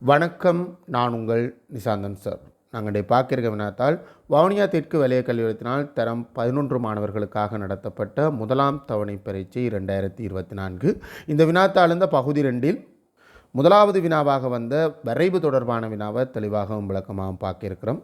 வணக்கம் நான் உங்கள் நிசாந்தன் சார். நாங்கள் இன்றைய வினாத்தால் வவுனியா தெற்கு வலய கல்லூரத்தினால் தரம் பதினொன்று மாணவர்களுக்காக நடத்தப்பட்ட முதலாம் தவணை பரீட்சை ரெண்டாயிரத்தி இருபத்தி நான்கு. இந்த வினாத்தாள் இந்த பகுதி ரெண்டில் முதலாவது வினாவாக வந்த வரைவு தொடர்பான வினாவை தெளிவாகவும் விளக்கமாகவும் பார்க்க இருக்கிறோம்.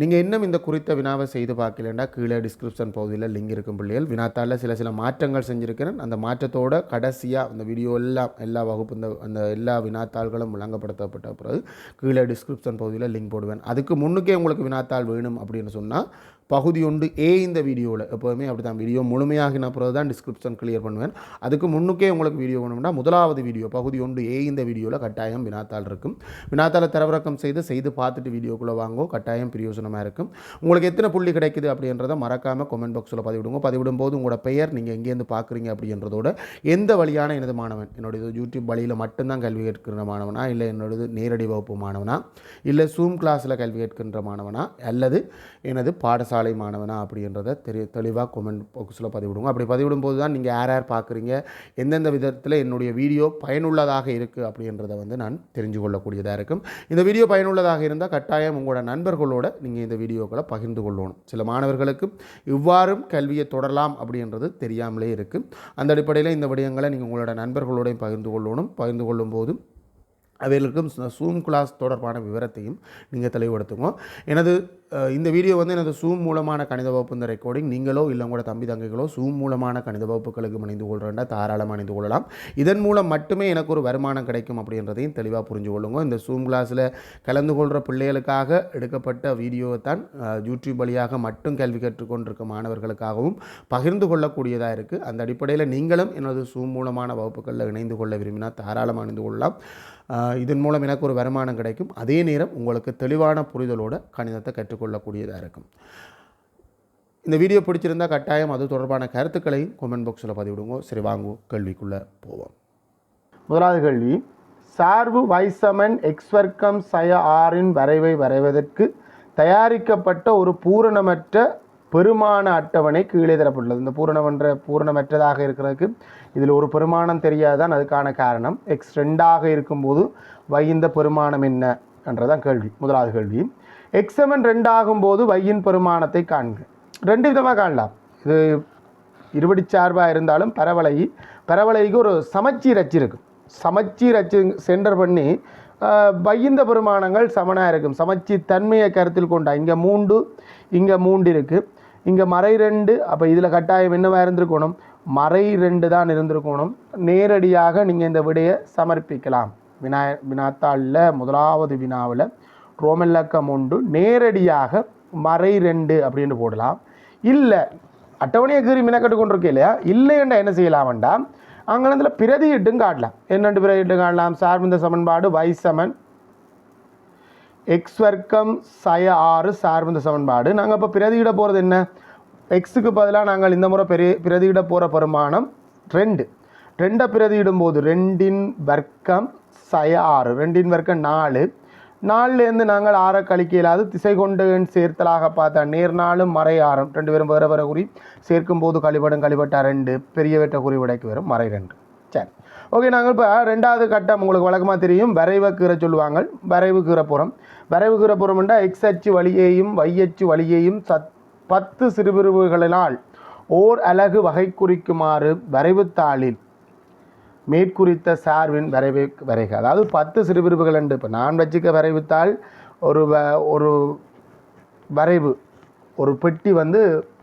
நீங்கள் இன்னும் இந்த குறித்த வினாவை செய்து பார்க்கலன்னா கீழே டிஸ்கிரிப்ஷன் பகுதியில் லிங்க் இருக்கும் பிள்ளைகள். வினாத்தாளில் சில சில மாற்றங்கள் செஞ்சுருக்கிறேன். அந்த மாற்றத்தோட கடைசியாக அந்த வீடியோ எல்லாம் எல்லா வகுப்பு இந்த அந்த எல்லா வினாத்தாள்களும் விளங்கப்படுத்தப்பட்ட பிறகு கீழே டிஸ்கிரிப்ஷன் பகுதியில் லிங்க் போடுவேன். அதுக்கு முன்னுக்கே உங்களுக்கு வினாத்தாள் வேணும் அப்படின்னு சொன்னால் பகுதி உண்டு ஏ இந்த வீடியோவில். எப்போதுமே அப்படி தான் வீடியோ முழுமையாகின பிறகு தான் டிஸ்கிரிப்ஷன் கிளியர் பண்ணுவேன். அதுக்கு முன்னுக்கே உங்களுக்கு வீடியோ வேணும்னா முதலாவது வீடியோ பகுதி ஒன்று ஏ இந்த வீடியோவில் கட்டாயம் வினாத்தாள் இருக்கும். வினாத்தாளை தரவிறக்கம் செய்து செய்து பார்த்துட்டு வீடியோக்குள்ளே வாங்கோ. கட்டாயம் பிரயோஜனமாக இருக்கும். உங்களுக்கு எத்தனை புள்ளி கிடைக்குது அப்படின்றத மறக்காமல் கமெண்ட் பாக்ஸில் பதிவிடுங்க. பதிவிடும் போது உங்களோட பெயர் நீங்கள் எங்கேருந்து பார்க்குறீங்க அப்படின்றதோட எந்த வழியான எனது மாணவன் என்னுடைய யூடியூப் வழியில் மட்டும்தான் கல்வி கேட்கின்ற மாணவனா? இல்லை என்னோடது நேரடி வகுப்பு மாணவனா? இல்லை சூம் கிளாஸில் கல்வி கேட்கின்ற மாணவனா? அல்லது எனது பாடசாலை மாணவனா அப்படின்றத தெரிய தெளிவாக கொமெண்ட் பாக்ஸில் பதிவிடுங்க. அப்படி பதிவிடும் போது தான் நீங்கள் யார் யார் பார்க்குறீங்க? எந்தெந்த விதத்தில் என்னுடைய வீடியோ பயனுள்ளதாக இருக்குது அப்படின்றத வந்து நான் தெரிஞ்சு கொள்ளக்கூடியதாக இருக்கும். இந்த வீடியோ பயனுள்ளதாக இருந்தால் கட்டாயம் உங்களோட நண்பர்களோட நீங்கள் இந்த வீடியோக்களை பகிர்ந்து கொள்ளணும். சில மாணவர்களுக்கு இவ்வாறும் கல்வியை தொடரலாம் அப்படின்றது தெரியாமலே இருக்குது அந்த அடிப்படையில் இந்த விடயங்களை நீங்கள் உங்களோட நண்பர்களோடையும் பகிர்ந்து கொள்ளணும். பகிர்ந்து கொள்ளும் போதும் அவைகளுக்கும் சூம் கிளாஸ் தொடர்பான விவரத்தையும் நீங்கள் தெளிவுபடுத்துங்க. எனது இந்த வீடியோ வந்து எனது சூம் மூலமான கணித வகுப்பு இந்த ரெக்கார்டிங் நீங்களோ இல்லை உங்களோட தம்பி தங்கைகளோ சூம் மூலமான கணித வகுப்புகளுக்கு அணிந்து கொள்கிறேன்டா தாராளமாக அணிந்து கொள்ளலாம். இதன் மூலம் மட்டுமே எனக்கு ஒரு வருமானம் கிடைக்கும் அப்படின்றதையும் தெளிவாக புரிஞ்சு கொள்ளுங்க. இந்த சூம் கிளாஸில் கலந்து கொள்கிற பிள்ளைகளுக்காக எடுக்கப்பட்ட வீடியோவை தான் யூடியூப் வழியாக மட்டும் கல்வி கற்றுக்கொண்டிருக்க மாணவர்களுக்காகவும் பகிர்ந்து கொள்ளக்கூடியதாக இருக்குது அந்த அடிப்படையில் நீங்களும் எனது சூம் மூலமான வகுப்புகளில் இணைந்து கொள்ள விரும்பினால் தாராளமாக அணிந்து கொள்ளலாம். இதன் மூலம் எனக்கு ஒரு வருமானம் கிடைக்கும். அதே நேரம் உங்களுக்கு தெளிவான புரிதலோட கணிதத்தை கற்றுக்கொள்ளக்கூடியதாக இருக்கும். இந்த வீடியோ பிடிச்சிருந்தா கட்டாயம் அது தொடர்பான கருத்துக்களையும் கொமெண்ட் பாக்ஸில் பதிவிடுங்க. சரி வாங்குவோம் கேள்விக்குள்ளே போவோம். முதலாவது கேள்வி. சார்பு வைசமன் எக்ஸ் வர்க்கம் சய ஆறின் வரைவை வரைவதற்கு தயாரிக்கப்பட்ட ஒரு பூரணமற்ற பெருமான அட்டவணை கீழே தரப்பட்டுள்ளது. இந்த பூரணமன்ற பூரணமற்றதாக இருக்கிறதுக்கு இதில் ஒரு பெருமானம் தெரியாதான் அதுக்கான காரணம். எக்ஸ் ரெண்டாக இருக்கும்போது வையின் பெருமானம் என்ன என்றதான் கேள்வி முதலாவது கேள்வி. எக்ஸமன் ரெண்டாகும் போது வையின் பெருமானத்தை காண்க. ரெண்டு விதமாக காணலாம். இது இருபடி சார்பாக இருந்தாலும் பரவலை பரவலைக்கு ஒரு சமச்சீர் அச்சு இருக்கும் சமச்சீர் அச்சு சென்டர் பண்ணி வைந்த வையந்த பெருமானங்கள் சமனாக இருக்கும். சமச்சீர் தன்மையை கருத்தில் கொண்டா இங்கே மூண்டு இங்கே மூண்டு இருக்குது இங்கே மறை ரெண்டு அப்போ இதில் கட்டாயம் என்னவாக இருந்திருக்கணும்? மறை ரெண்டு தான் இருந்திருக்கணும். நேரடியாக நீங்கள் இந்த விடையை சமர்ப்பிக்கலாம். வினா வினாத்தாளில் முதலாவது வினாவில் ரோமல்லக்கம் உண்டு நேரடியாக மறை ரெண்டு அப்படின்னு போடலாம். இல்லை அட்டவணையை கீறி மினக்கட்டு கொண்டிருக்கே இல்லையா? இல்லைன்னா என்ன செய்யலாம்டா? அங்கனத்தில் பிரதியிட்டும் காட்டலாம். என்னென்று பிரதியிட்டு காட்டலாம்? சார்பிந்த சமன்பாடு வைசமன் எக்ஸ் வர்க்கம் சய ஆறு சார்பிந்த சமன்பாடு. நாங்கள் இப்போ பிரதியிட போகிறது என்ன? எக்ஸுக்கு பதிலாக நாங்கள் இந்த முறை பெரிய பிரதியிட போகிற பெருமானம் ரெண்டு. ரெண்டை பிரதியிடும் போது ரெண்டின் வர்க்கம் சய ஆறு. ரெண்டின் வர்க்கம் நாலு. நாலுலேருந்து நாங்கள் ஆற கழிக்க திசை கொண்டு சேர்த்தலாக பார்த்தா நேர் நாளும் மறை ஆறும். ரெண்டு பேரும் வேறு வேறு குறி சேர்க்கும் போது கழிபடும் கழிபட்டா ரெண்டு. பெரிய வெட்ட குறி விடைக்கு வரும் மறை ரெண்டு. சரி. ஓகே நாங்கள் இப்போ ரெண்டாவது கட்டம் உங்களுக்கு வழக்கமாக தெரியும். வரைவ கீரை சொல்லுவாங்க. வரைவு கீரைப்புறம் வரைவு கீரைப்புறம்ன்றா எக்ஸ் அச்சு வழியையும் வையச்சு வழியையும் சத் பத்து சிறுபிரிவுகளினால் ஓர் அலகு வகை குறிக்குமாறு வரைவுத்தாளில் மேற்குறித்த சார்பின் வரைவை வரைக. அதாவது பத்து சிறுபிரிவுகள் உண்டு இப்போ நான் வச்சுக்க வரைவுத்தாள் ஒரு வ- ஒரு வரைவு ஒரு பெட்டி வந்து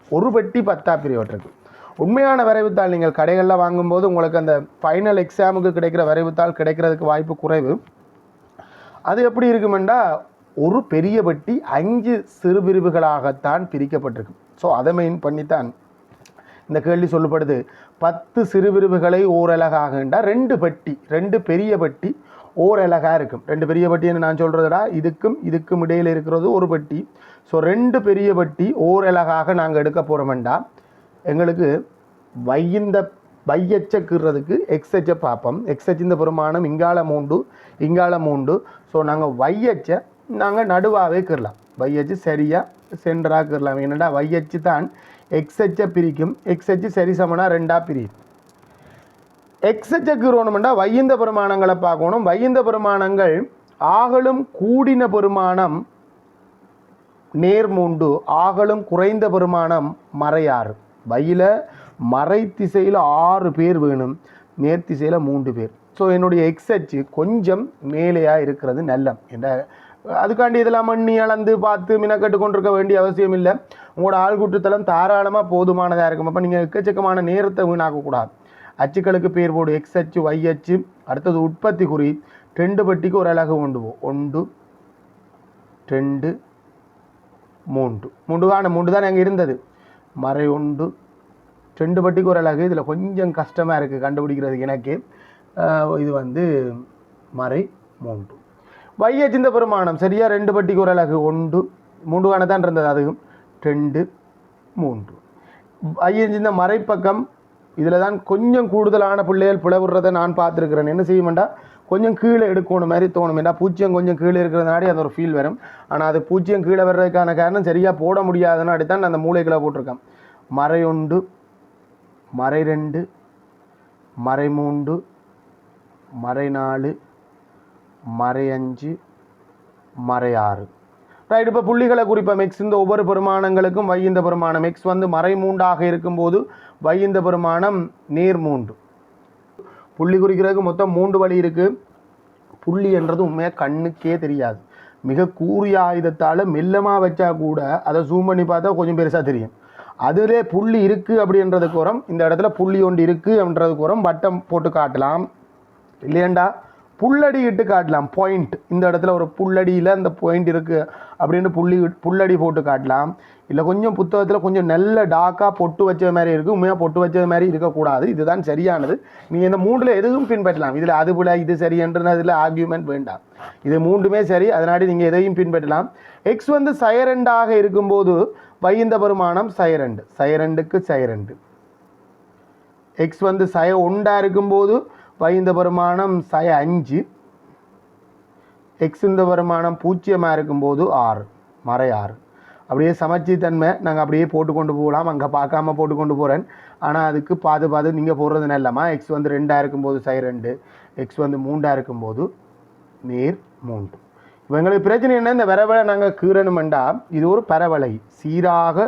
ஒரு பெட்டி பத்தா பிரிவற்றிருக்கு உண்மையான வரைவுத்தாள் நீங்கள் கடைகளில் வாங்கும்போது உங்களுக்கு அந்த ஃபைனல் எக்ஸாமுக்கு கிடைக்கிற வரைவுத்தாள் கிடைக்கிறதுக்கு வாய்ப்பு குறைவு. அது எப்படி இருக்குமெண்டா ஒரு பெரிய வட்டி அஞ்சு சிறு பிரிவுகளாகத்தான் பிரிக்கப்பட்டிருக்கு ஸோ அதை மெயின் பண்ணித்தான் இந்த கேள்வி சொல்லப்படுது பத்து சிறு பிரிவுகளை என்றால் ரெண்டு பட்டி ரெண்டு பெரிய பட்டி ஓரலகாக இருக்கும். ரெண்டு பெரிய பட்டின்னு நான் சொல்கிறதுடா இதுக்கும் இதுக்கும் இடையில் இருக்கிறது ஒரு பெட்டி ஸோ ரெண்டு பெரிய பட்டி ஓரலகாக நாங்கள் எடுக்க போகிறோமெண்டா எங்களுக்கு வையிந்த வையச்ச கீறதுக்கு எக்ஸ்எச்சை பார்ப்போம். எக்ஸ்எச் இந்த பெருமானம் இங்கால மூண்டு இங்கால மூண்டு ஸோ நாங்கள் வையச்சை நாங்கள் நடுவாகவே கீறலாம் வையச்சு சரியாக சென்டராக கீறலாம் என்னடா வையச்சு தான் எக்ஸ்எச்சை பிரிக்கும். எக்ஸ்எச் சரி சமனாக ரெண்டாக பிரியும். எக்ஸ்எச்சை கீறணும்னா வையந்த பெருமானங்களை பார்க்கணும். வையந்த பெருமானங்கள் ஆகலும் கூடின பெருமானம் நேர்மூண்டு ஆகலும் குறைந்த பெருமானம் மறையாறு. வயில மறை திசையில் ஆறு பேர் வேணும். நேர் திசையில் மூன்று பேர். ஸோ என்னுடைய எக்ஸ் அச்சு கொஞ்சம் மேலேயாக இருக்கிறது நல்லம். என்ற அதுக்காண்டி இதெல்லாம் மண்ணி அளந்து பார்த்து மினக்கட்டு கொண்டிருக்க வேண்டிய அவசியம் இல்லை. உங்களோட ஆள்கூட்டுத்தலம் தாராளமாக போதுமானதாக இருக்கும். அப்போ நீங்கள் எக்கச்சக்கமான நேரத்தை வீணாக்கக்கூடாது. அச்சுக்களுக்கு பேர் போடு எக்ஸ் அச்சு ஒய் அச்சு. அடுத்தது உற்பத்தி குறி. ரெண்டு பட்டிக்கு ஒரு அழகு கொண்டு போ ஒன்று ரெண்டு மூன்று. மூன்றுகான மூன்று தான் அங்கே இருந்தது. மறை ஒன்று ரெண்டு பட்டிக்கு ஒரு அழகு இதில் கொஞ்சம் கஷ்டமாக இருக்குது கண்டுபிடிக்கிறதுக்கு எனக்கு. இது வந்து மறை மூன்று. வைய சிந்த பெருமானம் சரியா? ரெண்டு பட்டிக்கு ஒரு அழகு ஒன்று. மூன்று தான் இருந்தது. அதுவும் ரெண்டு மூன்று. ஐயன் சிந்த மறைப்பக்கம் இதில் தான் கொஞ்சம் கூடுதலான பிள்ளைகள் பிளவுறதை நான் பார்த்துருக்குறேன். என்ன செய்யுமெண்டா? கொஞ்சம் கீழே எடுக்கணும் மாதிரி தோணும் ஏன்னா பூச்சியம் கொஞ்சம் கீழே இருக்கிறதுனாடி அந்த ஒரு ஃபீல் வரும். ஆனால் அது பூச்சியம் கீழே வர்றதுக்கான காரணம் சரியாக போட முடியாதனாடி தான் நான் அந்த மூளைகளை போட்டிருக்கேன். மறை ஒன்று மறை ரெண்டு மறை மூன்று மறை நாலு மறை அஞ்சு மறை ஆறு ரைட் இப்போ புள்ளிகளை குறிப்போம் எக்ஸ் இந்த ஒவ்வொரு பெருமானங்களுக்கும் வையந்த பெருமானம். எக்ஸ் வந்து மறைமூண்டாக இருக்கும்போது வையந்த பெருமானம் நேர் மூன்று. புள்ளி குறிக்கிறதுக்கு மொத்தம் மூன்று வழி இருக்குது புள்ளி என்றது உண்மையாக கண்ணுக்கே தெரியாது. மிக கூறிய ஆயுதத்தால் மெல்லமாக வச்சா கூட அதை ஜூம் பண்ணி பார்த்தா கொஞ்சம் பெருசாக தெரியும். அதிலே புள்ளி இருக்குது அப்படின்றதுக்கு உரம் இந்த இடத்துல புள்ளி ஒன்று இருக்குது அப்படின்றதுக்கு உரம் வட்டம் போட்டு காட்டலாம். இல்லையண்டா? புல்லடி இட்டு காட்டலாம். பாயிண்ட் இந்த இடத்துல ஒரு புல்லடியில் அந்த பாயிண்ட் இருக்குது அப்படின்னு புள்ளி புல்லடி போட்டு காட்டலாம். இல்லை கொஞ்சம் புத்தகத்தில் கொஞ்சம் நல்ல டாக்காக பொட்டு வச்ச மாதிரி இருக்குது உண்மையாக பொட்டு வச்ச மாதிரி இருக்கக்கூடாது. இதுதான் சரியானது. நீங்கள் இந்த மூன்றில் எதுவும் பின்பற்றலாம். இதில் அது போல இது சரி என்றதில் ஆர்கியூமெண்ட் வேண்டாம். இது மூன்றுமே சரி அதனாடி நீங்கள் எதையும் பின்பற்றலாம். எக்ஸ் வந்து சைரண்டாக இருக்கும்போது வைந்த பெருமானம் சைரண்டு சைரண்டுக்கு சைரண்டு எக்ஸ் வந்து சய ஒண்டா இருக்கும்போது வைந்த வருமானம் சய அஞ்சு எக்ஸ் இந்த வருமானம் பூஜ்ஜியமாக இருக்கும்போது ஆறு மறை ஆறு. அப்படியே சமச்சி தன்மை நாங்கள் அப்படியே போட்டு கொண்டு போகலாம். அங்கே பார்க்காம போட்டு கொண்டு போகிறேன் ஆனால் அதுக்கு பாது பாது நீங்கள் போடுறது நல்லம்மா எக்ஸ் வந்து ரெண்டாக இருக்கும்போது சை ரெண்டு எக்ஸ் வந்து மூண்டாக இருக்கும்போது நேர் மூன்று. இப்போ எங்களுக்கு பிரச்சனை என்ன? இந்த விரவலை நாங்கள் கீறணுமெண்டா இது ஒரு பரவலை. சீராக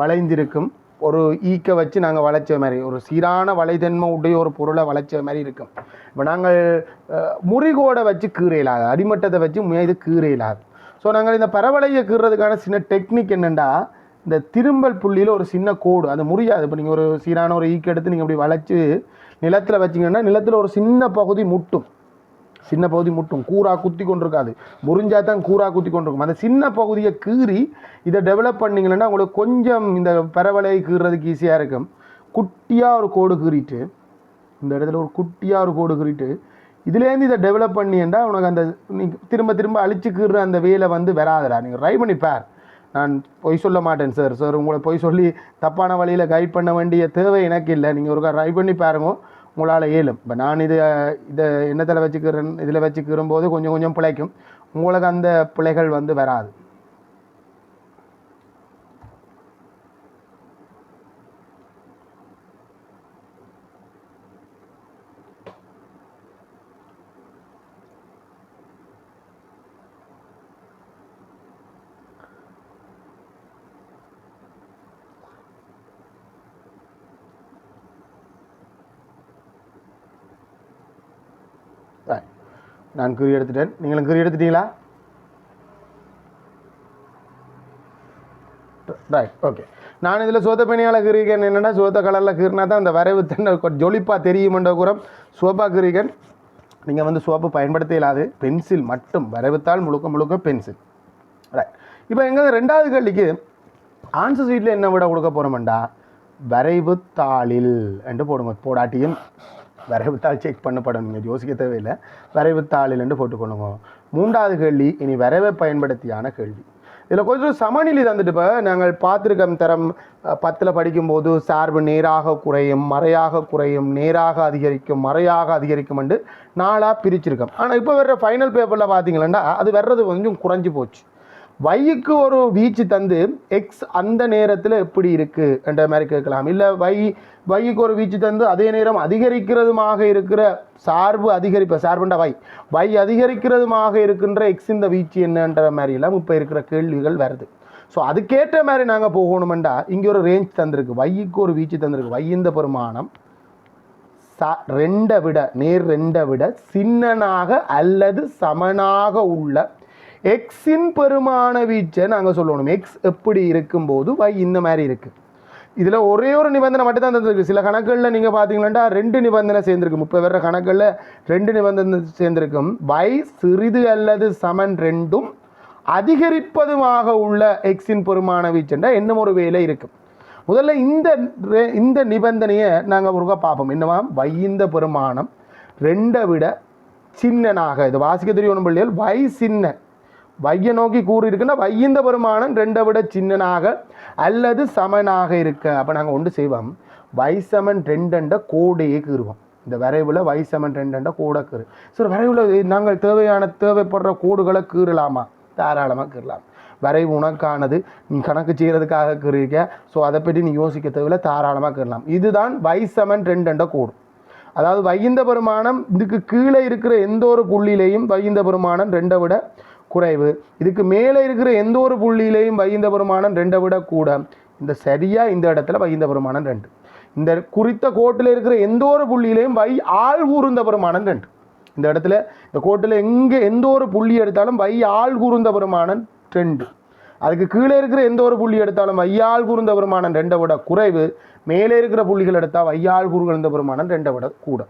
வளைந்திருக்கும் ஒரு ஈக்க வச்சு நாங்கள் வளைச்ச மாதிரி ஒரு சீரான வலைதன்மை உடைய ஒரு பொருளை வளைச்ச மாதிரி இருக்கும். இப்போ நாங்கள் முறிகோடை வச்சு கீரையிலாது அடிமட்டத்தை வச்சு முயது கீரையிலாது ஸோ நாங்கள் இந்த பரவலையை கீறதுக்கான சின்ன டெக்னிக் என்னென்னா இந்த திரும்பல் புள்ளியில் ஒரு சின்ன கோடு அது முறியாது. இப்போ நீங்கள் ஒரு சீரான ஒரு ஈக்கை எடுத்து நீங்கள் அப்படி வளைச்சு நிலத்தில் வச்சிங்கன்னா நிலத்தில் ஒரு சின்ன பகுதி முட்டும். சின்ன பகுதி முட்டும் கூரா குத்தி கொண்டிருக்காது. முறிஞ்சா தான் கூரா குத்தி கொண்டிருக்கும். அந்த சின்ன பகுதியை கீறி இதை டெவலப் பண்ணிங்கன்னா உங்களுக்கு கொஞ்சம் இந்த பரவலை கீறுறதுக்கு ஈஸியாக இருக்கும். குட்டியாக ஒரு கோடு கீறிட்டு இந்த இடத்துல ஒரு குட்டியாக ஒரு கோடு கீறிட்டு இதுலேருந்து இதை டெவலப் பண்ணியேண்டா உனக்கு அந்த நீ திரும்ப திரும்ப அழிச்சு கீறுற அந்த வேலை வந்து வராதுடா. நீங்கள் ட்ரை பண்ணி பார். நான் பொய் சொல்ல மாட்டேன் சார் சார் உங்களை பொய் சொல்லி தப்பான வழியில் கைட் பண்ண வேண்டிய தேவை எனக்கு இல்லை. நீங்கள் ஒரு ட்ரை பண்ணி பாருங்க. உங்களால் இயலும். இப்போ நான் இது இதை என்னத்தில் வச்சுக்கிறேன் இதில் வச்சுக்கிறும் போது கொஞ்சம் கொஞ்சம் பிழைக்கும். உங்களுக்கு அந்த பிழைகள் வந்து வராது. நான் குறி எடுத்துட்டேன். நீங்களும் குறி எடுத்துட்டீங்களா? ரைட் ஓகே நான் இதில் சோத்த பணியால் கீரிக்கன் என்னென்னா சோத்த கலரில் கீறினா தான் அந்த வரைவு தன்னை ஜொலிப்பாக தெரியுமென்ற கூறம் சோப்பா கீரிக்கன் நீங்கள் வந்து சோப்பு பயன்படுத்த இல்லாது பென்சில் மட்டும் வரைவுத்தால் முழுக்க முழுக்க பென்சில். ரைட் இப்போ எங்கள் ரெண்டாவது கேள்விக்கு ஆன்சர் சீட்டில் என்ன விட கொடுக்க போகிறோம்டா வரைவு தாளில் என்று போடுங்க போடாட்டியும். வரைவுத்தாள் செக் பண்ணப்படும் நீங்கள் யோசிக்க தேவையில்லை. வரைவுத்தாளில் போட்டுக்கொள்ளுங்க மூன்றாவது கேள்வி இனி வரைவை பயன்படுத்தியான கேள்வி. இதில் கொஞ்சம் சமநிலை தந்துட்டு இப்போ நாங்கள் பார்த்துருக்கோம் தரம் பத்தில் படிக்கும்போது சார்பு நேராக குறையும் மறையாக குறையும் நேராக அதிகரிக்கும் மறையாக அதிகரிக்கும் என்று நாளாக பிரிச்சிருக்கோம். ஆனால் இப்போ வர்ற ஃபைனல் பேப்பரில் பார்த்தீங்களா அது வர்றது கொஞ்சம் குறைஞ்சி போச்சு. வைக்கு ஒரு வீச்சு தந்து எக்ஸ் அந்த நேரத்தில் எப்படி இருக்குது என்ற மாதிரி கேட்கலாம். இல்லை வை வைக்கு ஒரு வீச்சு தந்து அதே நேரம் அதிகரிக்கிறதுமாக இருக்கிற சார்பு அதிகரிப்ப சார்புண்டா வை வை அதிகரிக்கிறதுமாக இருக்கின்ற எக்ஸ் இந்த வீச்சு என்னன்ற மாதிரிலாம் இப்போ இருக்கிற கேள்விகள் வருது. ஸோ அதுக்கேற்ற மாதிரி நாங்கள் போகணுமெண்டா இங்கே ஒரு ரேஞ்ச் தந்திருக்கு. வைக்கு ஒரு வீச்சு தந்திருக்கு. வை இந்த பெருமானம் ச ரெண்டை விட நேர் ரெண்டை விட சின்னனாக அல்லது சமனாக உள்ள எக்ஸின் பெருமான வீச்சை நாங்கள் சொல்லணும். எக்ஸ் எப்படி இருக்கும்போது வை இந்த மாதிரி இருக்குது இதில் ஒரே ஒரு நிபந்தனை மட்டும் தான் தந்திருக்கு. சில கணக்குகளில் நீங்கள் பார்த்தீங்களா ரெண்டு நிபந்தனை சேர்ந்துருக்கும். முப்பது வர்ற கணக்குகளில் ரெண்டு நிபந்தனை சேர்ந்திருக்கும். வை சிறிது அல்லது சமன் ரெண்டும் அதிகரிப்பதுமாக உள்ள எக்ஸின் பெருமான வீச்சுண்டா இன்னும் ஒரு வேலை இருக்கும் முதல்ல இந்த ரெ- இந்த நிபந்தனையை நாங்கள் ஒருக்கா பார்ப்போம். என்னவா? வைந்த பெருமானம் ரெண்டை விட சின்னனாக இது வாசிக்க தெரியணும் பிள்ளைகள் வை சின்ன. வைய நோக்கி கூறு இருக்குன்னா வையந்த பெருமானன் ரெண்டை விட சின்னனாக அல்லது சமனாக இருக்க. அப்போ நாங்கள் ஒன்று செய்வோம். வைசமன் ரெண்டண்ட கோடையே கீறுவோம். இந்த வரைவில் வைசமன் ரெண்டண்ட கோடை கீறு. சார் வரைவில் நாங்கள் தேவையான தேவைப்படுற கோடுகளை கீறலாமா? தாராளமாக கீறலாம். வரைவு உனக்கானது நீ கணக்கு செய்கிறதுக்காக கீறிக்க ஸோ அதை பற்றி நீ யோசிக்க தேவையில்ல தாராளமாக கீறலாம். இதுதான் வைசமன் ரெண்டண்ட கோடு. அதாவது வைகிந்த பெருமானம் இதுக்கு கீழே இருக்கிற எந்த ஒரு புள்ளியிலையும் வைகிந்த பெருமானம் ரெண்டை விட குறைவு. இதுக்கு மேலே இருக்கிற எந்த ஒரு புள்ளியிலையும் வைந்த பெருமானம் ரெண்டை விட கூட. இந்த சரியாக இந்த இடத்துல வைந்த பெருமானம் ரெண்டு. இந்த குறித்த கோட்டில் இருக்கிற எந்த ஒரு புள்ளியிலையும் வை ஆள் கூர்ந்த பெருமானம் ரெண்டு. இந்த இடத்துல இந்த கோட்டில் எங்கே எந்த ஒரு புள்ளி எடுத்தாலும் வை ஆள் கூர்ந்த பெருமானம் ரெண்டு. அதுக்கு கீழே இருக்கிற எந்த ஒரு புள்ளி எடுத்தாலும் வையால் கூர்ந்த பெருமானம் ரெண்டை விட குறைவு. மேலே இருக்கிற புள்ளிகள் எடுத்தால் வையால் கூர்ந்த பெருமானம் ரெண்டை விட கூட.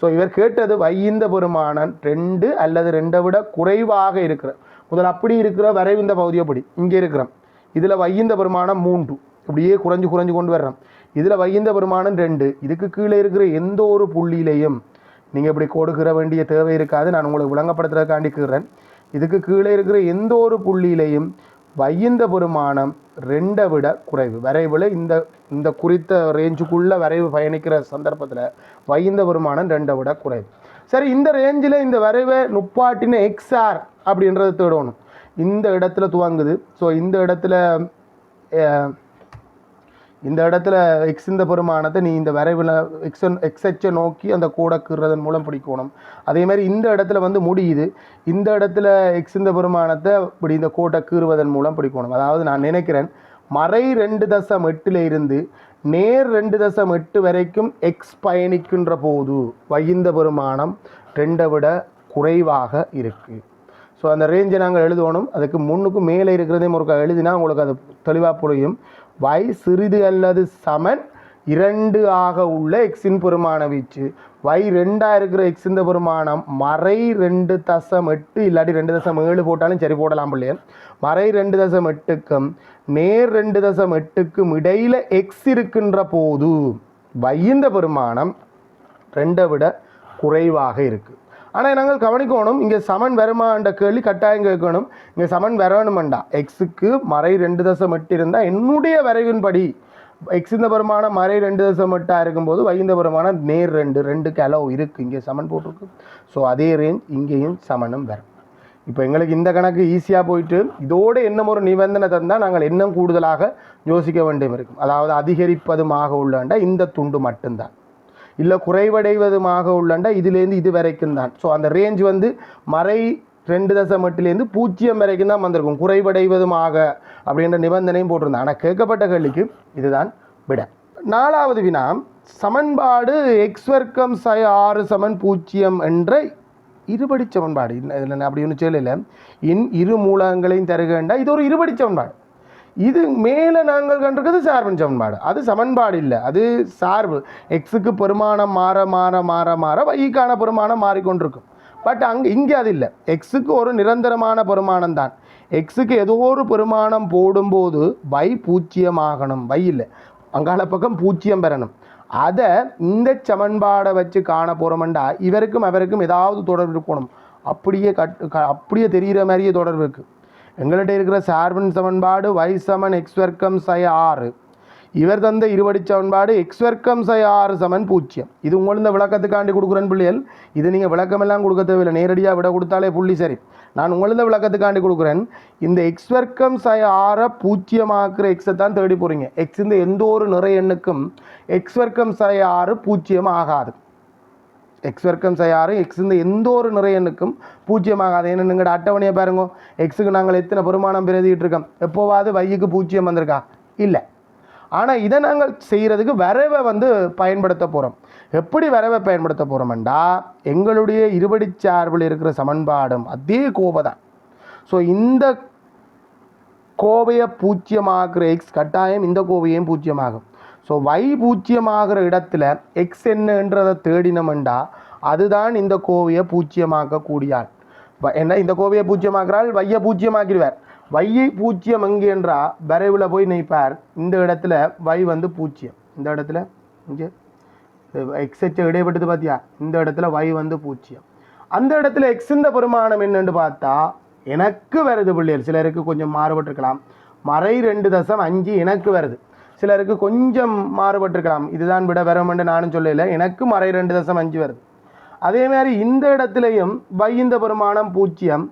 ஸோ இவர் கேட்டது வையிந்த பெருமானம் ரெண்டு அல்லது ரெண்டை விட குறைவாக இருக்கிற முதல்ல அப்படி இருக்கிற வரைவு இந்த பகுதியை படி. இங்கே இருக்கிறோம். இதில் வையிந்த பெருமானம் மூன்று. இப்படியே குறைஞ்சு குறைஞ்சு கொண்டு வர்றோம். இதில் வையிந்த பெருமானம் ரெண்டு. இதுக்கு கீழே இருக்கிற எந்த ஒரு புள்ளியிலையும் நீங்கள் இப்படி கொடுக்கிற வேண்டிய தேவை இருக்காது. நான் உங்களுக்கு விளங்கப்படுத்துறதுக்காண்டி கீறேன் இதுக்கு கீழே இருக்கிற எந்த ஒரு புள்ளியிலையும் வையந்த பெருமானம் ரெண்டை விட குறைவு. வரைவில் இந்த இந்த குறித்த ரேஞ்சுக்குள்ளே வரைவு பயணிக்கிற சந்தர்ப்பத்தில் வையந்த பெருமானம் ரெண்டை விட குறைவு. சரி இந்த ரேஞ்சில் இந்த வரைவை நுப்பாட்டின எக்ஸ்ஆர் அப்படின்றத தேடணும். இந்த இடத்துல துவங்குது. ஸோ இந்த இடத்துல இந்த இடத்துல எக்ஸ் இந்த பெருமானத்தை நீ இந்த வரைவில் எக்ஸ் எக்ஸ்ஹெச்சை நோக்கி அந்த கூட கீறதன் மூலம் பிடிக்கணும். அதே மாதிரி இந்த இடத்துல வந்து முடியுது. இந்த இடத்துல எக்ஸ் இந்த பெருமானத்தை இப்படி இந்த கோட்டை கீறுவதன் மூலம் பிடிக்கணும். அதாவது நான் நினைக்கிறேன் மறை ரெண்டு தசம் எட்டில் இருந்து நேர் ரெண்டு தசம் எட்டு வரைக்கும் எக்ஸ் பயணிக்கின்ற போது வகிந்த பெருமானம் ரெண்டை விட குறைவாக இருக்குது ஸோ அந்த ரேஞ்சை நாங்கள் எழுதணும். அதுக்கு முன்னுக்கு மேலே இருக்கிறதே ஒரு எழுதினா உங்களுக்கு அது தெளிவாக புரியும். Y சிறிது அல்லது சமன் இரண்டு ஆக உள்ள எக்ஸின் பெருமான வீச்சு. வை ரெண்டாக இருக்கிற எக்ஸ் இந்த பெருமானம் மறை ரெண்டு தசம் எட்டு இல்லாட்டி ரெண்டு தசம் ஏழு போட்டாலும் சரி போடலாம் பிள்ளையர் மறை ரெண்டு தசம் எட்டுக்கும் நேர் ரெண்டு தசம் எட்டுக்கும் இடையில் எக்ஸ் இருக்கின்ற போது வைந்த பெருமானம் ரெண்டை விட குறைவாக இருக்குது ஆனால் நாங்கள் கவனிக்கணும் இங்கே சமன் வருமான்ற கேள்வி கட்டாயம் கேட்கணும். இங்கே சமன் வரணுமெண்டா? எக்ஸுக்கு மறை ரெண்டு தசம் எட்டு இருந்தால் என்னுடைய வரைவின்படி எக்ஸ் இந்த மறை ரெண்டு தசம் எட்டாக இருக்கும்போது வைந்த பெருமானம் நேர் ரெண்டு ரெண்டு கிலோ இருக்குது இங்கே சமன் போட்டிருக்கு. ஸோ அதே ரேஞ்ச் இங்கேயும் சமனும் வரும். இப்போ எங்களுக்கு இந்த கணக்கு ஈஸியாக போயிட்டு இதோடு என்ன ஒரு நிபந்தனை தந்தால் நாங்கள் இன்னும் கூடுதலாக யோசிக்க வேண்டியும் இருக்கும். அதாவது அதிகரிப்பதுமாக உள்ளாண்டா இந்த துண்டு மட்டும்தான். இல்லை குறைவடைவதுமாக உள்ளாண்டா இதுலேருந்து இது வரைக்கும் தான் ஸோ அந்த ரேஞ்ச் வந்து மறை ரெண்டு தசம் எட்டுலேருந்து பூஜ்ஜியம் வரைக்கும் தான் வந்திருக்கும். குறைவடைவதுமாக அப்படின்ற நிபந்தனையும் போட்டிருந்தேன். ஆனால் கேட்கப்பட்ட கேள்விக்கு இதுதான் விட. நாலாவது வினா சமன்பாடு எக்ஸ் வர்க்கம் சை ஆறு சமன் பூஜ்ஜியம் என்ற இருபடி சமன்பாடு. இதில் அப்படி ஒன்று சொல்லல இன் இரு மூலங்களையும் தருகண்டா இது ஒரு இருபடி சமன்பாடு. இது மேலே நாங்கள் கண்டிருக்கிறது சார்பின் சமன்பாடு. அது சமன்பாடு இல்லை. அது சார்பு. எக்ஸுக்கு பெருமானம் மாற மாற மாற மாற வைக்கான பெருமானம் மாறிக்கொண்டிருக்கும். பட் அங்கே இங்கே அது இல்லை. எக்ஸுக்கு ஒரு நிரந்தரமான பெருமானம் தான். எக்ஸுக்கு ஏதோ ஒரு பெருமானம் போடும்போது வை பூச்சியமாகணும் வை இல்லை. அங்கால பக்கம் பூச்சியம் பெறணும். அதை இந்த சமன்பாடை வச்சு காண போகிறோம்டா இவருக்கும் அவருக்கும் ஏதாவது தொடர்பு இருக்கணும். அப்படியே கட் க- அப்படியே தெரிகிற மாதிரியே தொடர்பு இருக்குது எங்கள்கிட்ட இருக்கிற சார்பின் சமன்பாடு வை சமன் எக்ஸ் வர்க்கம் சை ஆறு இவர் தந்த இருபடி சமன்பாடு எக்ஸ் வர்க்கம் சை ஆறு சமன் பூஜ்ஜியம். இது உங்களுந்த விளக்கத்துக்காண்டி கொடுக்குறேன் பிள்ளைகள். இது நீங்கள் விளக்கமெல்லாம் கொடுக்க தேவையில்லை. நேரடியாக விட கொடுத்தாலே புள்ளி சரி. நான் உங்களது விளக்கத்துக்காண்டி கொடுக்குறேன். இந்த எக்ஸ் வர்க்கம் சை ஆறை பூஜ்ஜியமாக்குற எக்ஸை தான் தேடி போகிறீங்க எக்ஸ் இந்த எந்த ஒரு நிறை எண்ணுக்கும் எக்ஸ் வர்க்கம் சை ஆறு பூஜ்ஜியம் ஆகாது. எக்ஸ் வர்க்கம் ஆறு எக்ஸ் இந்த எந்த ஒரு நிறைய எண்ணுக்கும் பூஜ்ஜியமாகாது ஏன்னா எங்கள்கிட்ட அட்டவணையை பாருங்க. எக்ஸுக்கு நாங்கள் எத்தனை பெருமானம் பிரதிக்கிட்டு இருக்கோம் எப்போவாது வையுக்கு பூஜ்ஜியம் வந்திருக்கா? இல்லை. ஆனால் இதை நாங்கள் செய்கிறதுக்கு வரவை வந்து பயன்படுத்த போகிறோம் எப்படி வரவை பயன்படுத்த போகிறோம்டா எங்களுடைய இருபடி சார்பில் இருக்கிற சமன்பாடும் அதே கோவை தான். ஸோ இந்த கோவையை பூஜ்ஜியமாக்குற எக்ஸ் கட்டாயம் இந்த கோவையும் பூஜ்ஜியமாகும் ஸோ வை பூஜ்ஜியமாகிற இடத்துல எக்ஸ் என்னன்றதை தேடினோம்டா அதுதான் இந்த கோவையை பூஜ்ஜியமாக்கக்கூடியாள் என்ன? இந்த கோவையை பூஜ்ஜியமாக்குறாள் வையை பூஜ்ஜியமாக்கிடுவார் வையை பூஜ்ஜியம் எங்கேன்றா வரைவில் போய் நினைப்பார். இந்த இடத்துல வை வந்து பூஜ்ஜியம் இந்த இடத்துல இங்கே எக்ஸச்ச இடைப்பட்டது பார்த்தியா இந்த இடத்துல வை வந்து பூஜ்ஜியம் அந்த இடத்துல எக்ஸ் இந்த பெருமானம் என்னென்னு பார்த்தா எனக்கு வருது பிள்ளைகள். சிலருக்கு கொஞ்சம் மாறுபட்டிருக்கலாம். மறை ரெண்டு தசம் அஞ்சு எனக்கு வருது. சிலருக்கு கொஞ்சம் மாறுபட்டிருக்கலாம். இதுதான் விட வரும்னு நானும் சொல்லல. எனக்கு மறை ரெண்டு தசம் அஞ்சு வருது. அதே மாதிரி இந்த இடத்துலையும் y இந்த பெருமானம் பூஜ்ஜியம்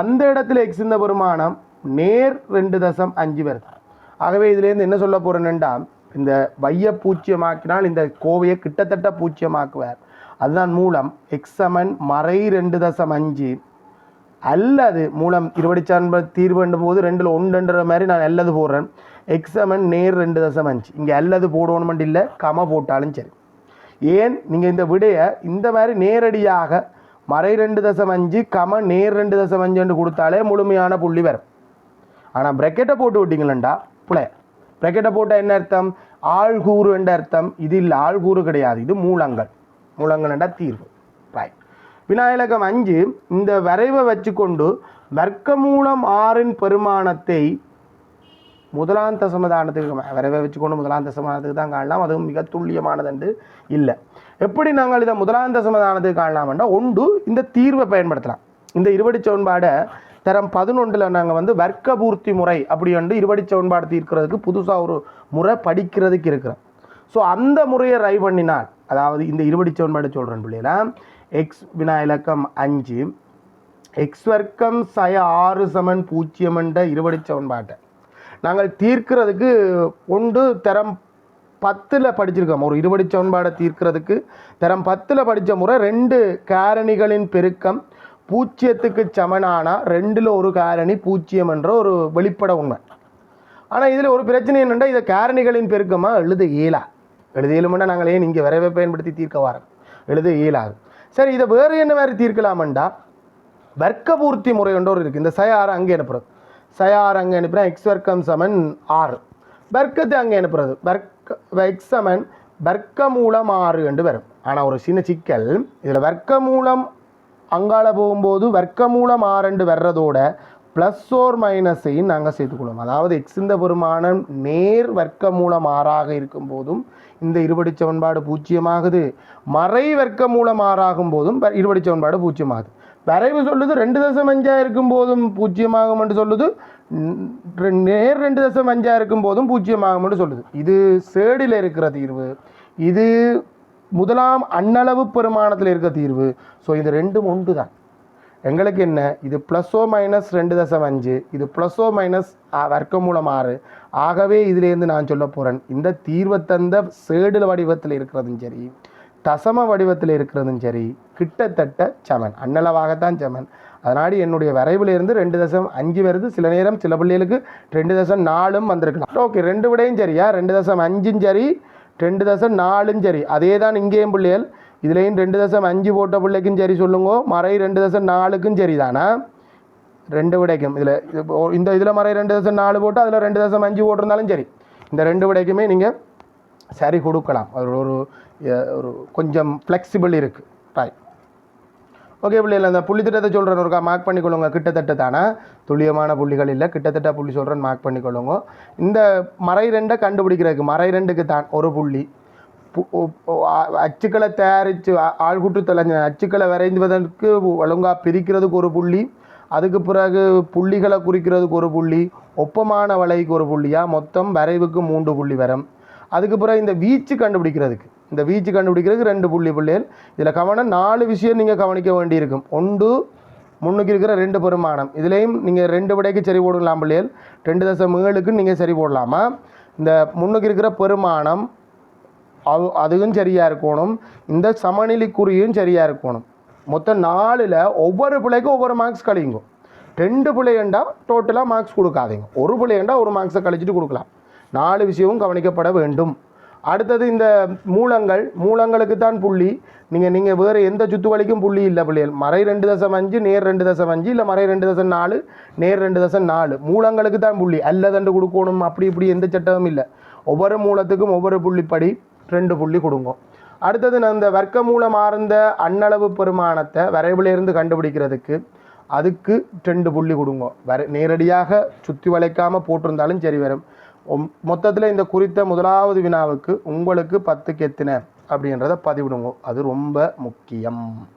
அந்த இடத்துல எக்ஸ் இந்த பெருமானம் நேர் ரெண்டு தசம் அஞ்சு வருது ஆகவே இதுலேருந்து என்ன சொல்ல போகிறேன்னுண்டா இந்த வைய பூச்சியமாக்கினால் இந்த கோவையை கிட்டத்தட்ட பூச்சியமாக்குவார் அதுதான் மூலம் எக்ஸமன் மறை ரெண்டு தசம் அஞ்சு. அல்லது மூலம் இருபடி சான்ப தீர்வுண்டும் போது ரெண்டில் ஒன்றுன்ற மாதிரி நான் அல்லது போடுறேன். எக்ஸமன் நேர் ரெண்டு தசம் அஞ்சு. இங்கே அல்லது போடணுமெண்டு இல்லை கம போட்டாலும் சரி. ஏன்? நீங்கள் இந்த விடையை இந்த மாதிரி நேரடியாக மறை ரெண்டு தசம் அஞ்சு கம நேர் ரெண்டு தசம் அஞ்சுன்னு கொடுத்தாலே முழுமையான புள்ளி வரும். ஆனால் ப்ரெக்கெட்டை போட்டு விட்டீங்களா புலைய ப்ரெக்கெட்டை போட்டால் என்ன அர்த்தம்? ஆள்கூறு என்ற அர்த்தம். இது இல்லை ஆள்கூறு கிடையாது. இது மூலங்கள். மூலங்கள் தீர்வு. ரைட் விநாயகம் அஞ்சு இந்த வரைவை வச்சுக்கொண்டு வர்க்க மூலம் ஆறின் பெருமானத்தை முதலாம் தசமதானத்துக்கு வரைவை வச்சுக்கொண்டு முதலாம் தசமதானத்துக்கு தான் காணலாம். அதுவும் மிக துல்லியமானதுண்டு இல்லை. எப்படி நாங்கள் இதை முதலாம் தசமதானத்துக்கு காணலாம்னா ஒன்று இந்த தீர்வை பயன்படுத்தலாம். இந்த இருபடி சோன்பாடை தரம் பதினொன்றில் நாங்கள் வந்து வர்க்க பூர்த்தி முறை அப்படி வந்து இருபடி சவன்பாடு தீர்க்கிறதுக்கு புதுசாக ஒரு முறை படிக்கிறதுக்கு இருக்கிறோம். ஸோ அந்த முறையை ரை பண்ணினால் அதாவது இந்த இருபடி சவன்பாடு சொல்கிறேன் பிள்ளைகளா எக்ஸ் வினா இலக்கம் அஞ்சு எக்ஸ் வர்க்கம் சய ஆறு சமன் பூஜ்ஜியம் என்ற இருபடி சவன்பாட்டை நாங்கள் தீர்க்கிறதுக்கு ஒன்று தரம் பத்தில் படிச்சிருக்கோம். ஒரு இருபடி சவன்பாடை தீர்க்கிறதுக்கு தரம் பத்தில் படித்த முறை ரெண்டு காரணிகளின் பெருக்கம் பூச்சியத்துக்கு சமனானா ரெண்டில் ஒரு காரணி பூஜ்ஜியம் என்ற ஒரு வெளிப்பட உண்மை. ஆனால் இதில் ஒரு பிரச்சனை என்னென்னா இதை காரணிகளின் பெருக்கமாக எழுத இயலா எழுத இயலுமெண்டா நாங்கள் ஏன் இங்கே விரைவை பயன்படுத்தி தீர்க்க வரோம்? எழுத இயலாது. சரி இதை வேறு என்ன மாதிரி தீர்க்கலாமண்டா? வர்க்க பூர்த்தி முறை ஒன்று ஒரு இருக்குது இந்த சயார் அங்கே அனுப்புறது. சயார் அங்கே அனுப்புகிறேன் எக்ஸ் வர்க்கம் சமன் ஆறு. வர்க்கத்தை அங்கே அனுப்புறது. வர்க்க எக்ஸ் சமன் வர்க்க மூலம் ஆறு என்று வரும். ஆனால் ஒரு சின்ன சிக்கல். இதில் வர்க்க மூலம் அங்கால போகும்போது வர்க்கமூலம் ஆரண்டு வர்றதோட ப்ளஸ் ஓர் மைனஸையும் நாங்கள் சேர்த்துக்கொள்வோம். அதாவது எக்ஸ் இந்த பெருமானம் நேர் வர்க்க மூலம் ஆறாக இருக்கும் போதும் இந்த இருபடி சமன்பாடு பூஜ்ஜியமாகுது மறை வர்க்க மூலம் ஆறாகும் போதும் இருபடி சமன்பாடு பூஜ்ஜியமாகுது வரைவு சொல்லுது ரெண்டு தசம் அஞ்சாக இருக்கும் போதும் பூஜ்ஜியமாகும் என்று சொல்லுது. நேர் ரெண்டு தசம் அஞ்சாக இருக்கும் போதும் பூஜ்ஜியமாகும் என்று சொல்லுது. இது சேடில் இருக்கிற தீர்வு. இது முதலாம் அண்ணளவு பெருமானத்தில் இருக்க தீர்வு. ஸோ இது ரெண்டும் ஒன்று தான். எங்களுக்கு என்ன? இது ப்ளஸ்ஸோ மைனஸ் ரெண்டு தசம் அஞ்சு இது ப்ளஸ்ஸோ மைனஸ் வர்க்கமூலம் ஆறு. ஆகவே இதுலேருந்து நான் சொல்ல போகிறேன் இந்த தீர்வை தந்த சேடு வடிவத்தில் இருக்கிறதும் சரி தசம வடிவத்தில் இருக்கிறதும் சரி கிட்டத்தட்ட சமன். அன்னளவாகத்தான் சமன். அதனாடி என்னுடைய வரைவிலிருந்து ரெண்டு தசம் அஞ்சு வருது. சில நேரம் சில பிள்ளைகளுக்கு ரெண்டு தசம் நாலும் வந்திருக்கலாம். ஓகே ரெண்டு விடையும் சரியா? ரெண்டு தசம் அஞ்சும் சரி ரெண்டு தசம் நாலும் சரி. அதே தான் இங்கேயும் பிள்ளைகள். இதுலேயும் ரெண்டு தசம் அஞ்சு போட்ட பிள்ளைக்கும் சரி சொல்லுங்கோ. மறை ரெண்டு தசம் நாலுக்கும் சரி தானா ரெண்டு விடைக்கும். இதில் இந்த இதில் மறை ரெண்டு தசம் நாலு போட்டு அதில் ரெண்டு தசம் அஞ்சு போட்டிருந்தாலும் சரி. இந்த ரெண்டு விடைக்குமே நீங்கள் சரி கொடுக்கலாம். அது ஒரு ஒரு கொஞ்சம் ஃப்ளெக்சிபிள் இருக்குது ரைட் ஓகே பிள்ளைகள் அந்த புள்ளி திட்டத்தை சொல்கிறேன் ஒருக்கா மார்க் பண்ணிக்கொள்ளுங்க. கிட்டத்தட்ட தானே? துல்லியமான புள்ளிகள் இல்லை. கிட்டத்தட்ட புள்ளி சொல்கிறேன் மார்க் பண்ணிக்கொள்ளுங்க. இந்த மறை ரெண்டை கண்டுபிடிக்கிறதுக்கு மறை ரெண்டுக்கு தான் ஒரு புள்ளி. பு- அச்சுக்களை தயாரித்து ஆள்கூட்டு தலைஞ்ச அச்சுக்களை வரைந்துவதற்கு ஒழுங்காக பிரிக்கிறதுக்கு ஒரு புள்ளி. அதுக்கு பிறகு புள்ளிகளை குறிக்கிறதுக்கு ஒரு புள்ளி. ஒப்பமான வலைக்கு ஒரு புள்ளியாக மொத்தம் வரைவுக்கு மூன்று புள்ளி வரும். அதுக்கு பிறகு இந்த வீச்சு கண்டுபிடிக்கிறதுக்கு. இந்த வீச்சு கண்டுபிடிக்கிறதுக்கு ரெண்டு புள்ளி பிள்ளைகள். இதில் கவனம் நாலு விஷயம் நீங்கள் கவனிக்க வேண்டியிருக்கும். ஒன்று முன்னுக்கு இருக்கிற ரெண்டு பெருமானம். இதுலேயும் நீங்கள் ரெண்டு விடைக்கு சரி போடலாம் பிள்ளைகள். ரெண்டு தசம் ஏழுக்கு நீங்கள் சரி போடலாமா? இந்த முன்னுக்கு இருக்கிற பெருமானம் அது அதுவும் சரியாக இருக்கணும். இந்த சமநிலைக்குறியும் சரியாக இருக்கணும். மொத்தம் நாலில் ஒவ்வொரு பிள்ளைக்கும் ஒவ்வொரு மார்க்ஸ் கழியுங்க. ரெண்டு பிள்ளைகண்டா டோட்டலாக மார்க்ஸ் கொடுக்காதீங்க. ஒரு பிள்ளைகண்டா ஒரு மார்க்ஸை கழிச்சிட்டு கொடுக்கலாம். நாலு விஷயமும் கவனிக்கப்பட வேண்டும். அடுத்தது இந்த மூலங்கள் மூலங்களுக்கு தான் புள்ளி. நீங்கள் நீங்கள் வேறு எந்த சுத்து வலிக்கும் புள்ளி இல்லை பிள்ளைகள் மறை ரெண்டு தசம் அஞ்சு நேர் ரெண்டு தசம் அஞ்சு இல்லை மறை ரெண்டு தசம் நாலு நேர் ரெண்டு தசம் நாலு. மூலங்களுக்கு தான் புள்ளி அல்லதண்டு கொடுக்கணும் அப்படி இப்படி எந்த சட்டமும் இல்லை. ஒவ்வொரு மூலத்துக்கும் ஒவ்வொரு புள்ளிப்படி ரெண்டு புள்ளி கொடுங்கும் அடுத்தது நான் இந்த வர்க்க மூலம் ஆர்ந்த அண்ணளவு பெருமானத்தை வரைவிலிருந்து கண்டுபிடிக்கிறதுக்கு அதுக்கு ரெண்டு புள்ளி கொடுங்க. வர நேரடியாக சுற்றி வளைக்காமல் போட்டிருந்தாலும் சரி வரும். மொத்தத்தில் இந்த குறித்த முதலாவது வினாவுக்கு உங்களுக்கு பத்துக்கு எத்தனை அப்படின்றத பதிவிடுங்க. அது ரொம்ப முக்கியம்.